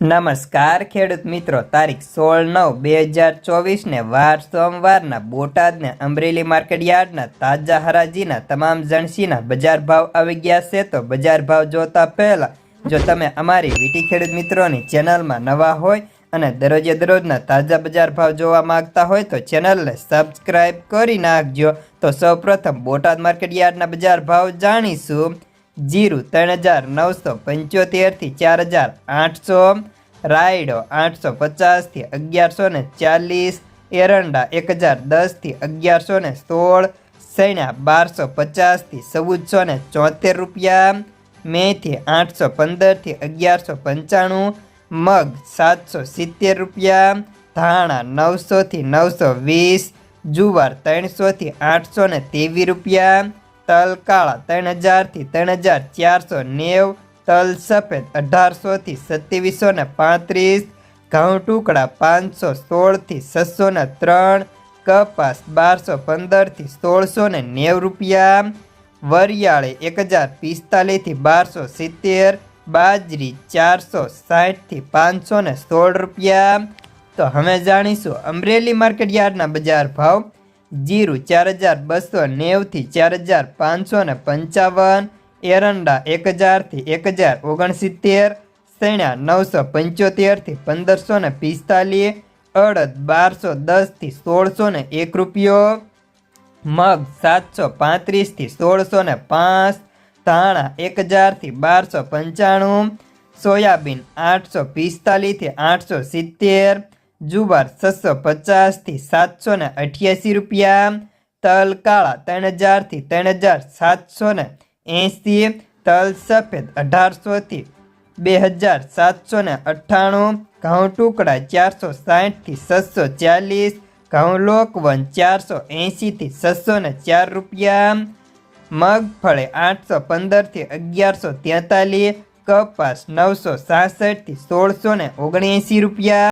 નમસ્કાર, ખેડૂત મિત્રો. તારીખ સોળ નવ બે હજાર ચોવીસને વાર સોમવારના બોટાદને અમરેલી માર્કેટ યાર્ડના તાજા હરાજીના તમામ જણસીના બજાર ભાવ આવી ગયા છે. તો બજાર ભાવ જોતા પહેલાં, જો તમે અમારી વીટી ખેડૂત મિત્રોની ચેનલમાં નવા હોય અને દરરોજે દરરોજના તાજા બજાર ભાવ જોવા માંગતા હોય, તો ચેનલને સબસ્ક્રાઈબ કરી નાખજો. તો સૌપ્રથમ બોટાદ માર્કેટ યાર્ડના બજાર ભાવ જાણીશું. જીરું ત્રણ હજાર નવસો પંચોતેરથી ચાર હજાર આઠસો, રાયડો આઠસો પચાસથી અગિયારસો ને ચાલીસ, એરંડા એક હજાર દસથી અગિયારસો ને સોળ સૈણા બારસો પચાસથી ચૌદસો ને ચોતેર રૂપિયા, મેથી આઠસો પંદરથી અગિયારસો પંચાણું, મગ સાતસો સિત્તેર રૂપિયા, ધાણા નવસોથી નવસો વીસ, જુવાર ત્રણસોથી આઠસો ને ત્રેવીસ રૂપિયા તલ કાળા ત્રણ હજારથી ત્રણ હજાર ચારસો નેવ, તલ સફેદ અઢારસોથી સત્યાવીસો ને પાંત્રીસ, ઘઉં ટુકડા પાંચસો સોળથી છસો ને ત્રણ, કપાસ બારસો પંદરથી સોળસો ને નેવ રૂપિયા, વરિયાળી એક હજાર પિસ્તાલીસથી બારસો સિત્તેર, બાજરી ચારસો સાઠથી પાંચસો ને સોળ રૂપિયા. તો હવે જાણીશું અમરેલી માર્કેટ યાર્ડના બજાર ભાવ. જીરું ચાર હજાર બસો નેવથી ચાર હજાર પાંચસો ને પંચાવન, એરંડા એક હજારથી એક હજાર ઓગણસિત્તેર સૈણા નવસો પંચોતેરથી પંદરસો ને પિસ્તાલીસ, અડદ બારસો દસથી સોળસો ને એક રૂપિયો, મગ સાતસો પાંત્રીસથી સોળસો ને પાંચ, ધાણા એક હજારથી બારસો પંચાણું, સોયાબીન આઠસો પિસ્તાલીસથી આઠસો સિત્તેર જુવાર છસો પચાસથી સાતસો ને અઠ્યાસી રૂપિયા, તલ કાળા ત્રણ હજારથી ત્રણ હજાર સાતસો ને એંસી તલ સફેદ અઢારસોથી બે હજાર સાતસો ને અઠ્ઠાણું, ઘઉં ટુકડા ચારસો સાઠથી છસો ચાલીસ, ઘઉં લોકવન ચારસો એંશીથી છસો ને ચાર રૂપિયા મગફળી આઠસો પંદરથી અગિયારસો તેતાલીસ, કપાસ નવસો સાસઠથી સોળસો ને ઓગણએંસી રૂપિયા.